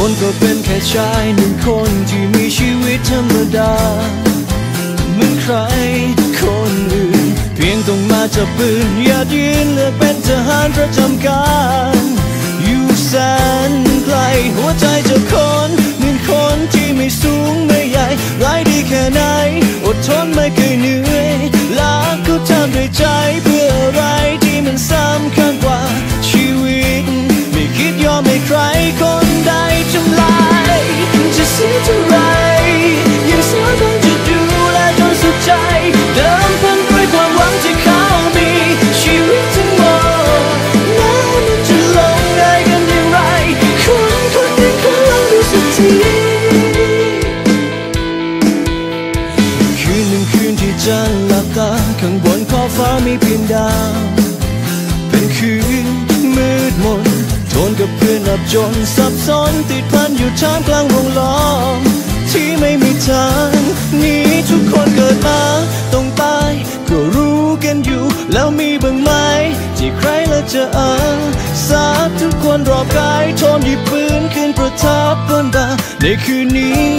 โทนก็เป็นแค่ชายหนึ่งคนที่มีชีวิตธรรมดาเหมือนใครคนอื่น เพียงต้องมาจับปืนอย่ายืนเลือกเป็นทหารประจำการ อยู่แสนไกลหัวใจจะคนเหมือนคนที่ไม่สูงไม่ใหญ่ร้ายดีแค่ไหน อดทนไม่ ตา ข้างบนขอบฟ้ามีเพียงดาว เป็นคืนมืดมนทนกับเพื่อนอับจนสับสนติดพันอยู่ท่ามกลางวงล้อมที่ไม่มีทางนี้ทุกคนเกิดมาต้องตายก็รู้กันอยู่ แล้วมีบ้างไหมที่ใครละจะอาสาทุกคนรอบกายทนหยิบปืนขึ้นประทับบนบ่าในคืนนี้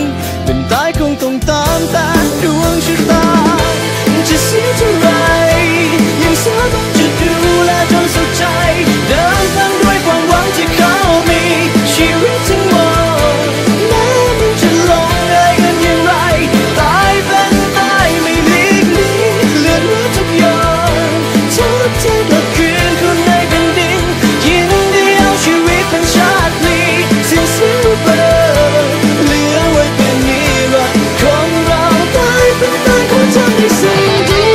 นทำในสิ่งดี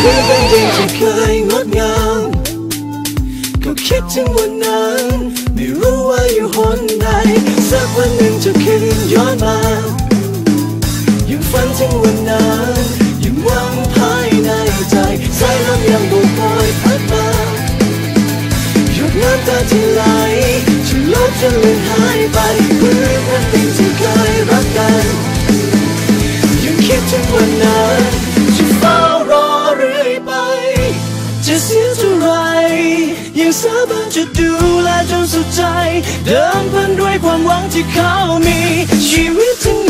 เพื่อเป็นเด็กที่เคยงดงามก็ คิดถึงวันนั้น ไม่รู้ว่าอยู่หนใดสักวันหนึ่งจะคืนย้อนมายังฝันถึงวันนั้นยังหวังภายในใจสายลมยังโบกบอยพัดมาหยดน้ำตาที่ไหลจะลบจะเลือนหายไปเพื่อวันหนึ่งที่เคยรัก ดูแลจนสุดใจ เดิมพันด้วยความหวังที่เขามีชีวิตทั้ง